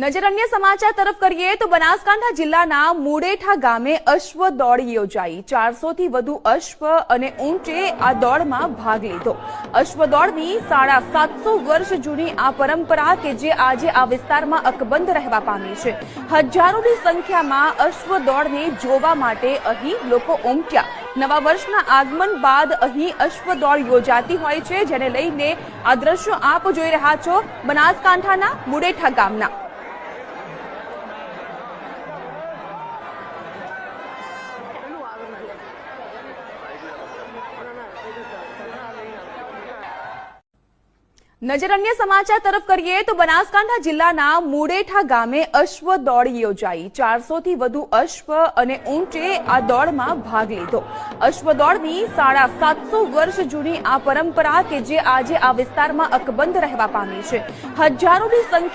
નજર અન્ય સમાચાર તરફ કરીએ તો બનાસકાંઠા જિલ્લાના મુડેઠા ગામે અશ્વ દોડ યોજાઈ. ચારસો થી વધુ અશ્વ અને ઊંટે આ દોડમાં ભાગ લીધો. અશ્વ દોડની સાડા સાતસો વર્ષ જૂની આ પરંપરા કે જે આજે આ વિસ્તારમાં અકબંધ રહેવા પામી છે. હજારોની સંખ્યામાં અશ્વ દોડને જોવા માટે અહીં લોકો ઉમટ્યા. નવા વર્ષના આગમન બાદ અહીં અશ્વ દોડ યોજાતી હોય છે, જેને લઈને આ દ્રશ્યો આપ જોઈ રહ્યા છો બનાસકાંઠાના મુડેઠા ગામના. નજર અન્ય સમાચાર તરફ કરીએ તો બનાસકાંઠા જિલ્લાના મુડેઠા ગામે અશ્વ દોડ યોજાઈ. ચારસો થી વધુ અશ્વ અને ઊંટે આ દોડમાં ભાગ લીધો. અશ્વ દોડની સાડા સાતસો વર્ષ જૂની આ પરંપરા કે જે આજે આ વિસ્તારમાં અકબંધ રહેવા પામી છે. હજારોની સંખ્યા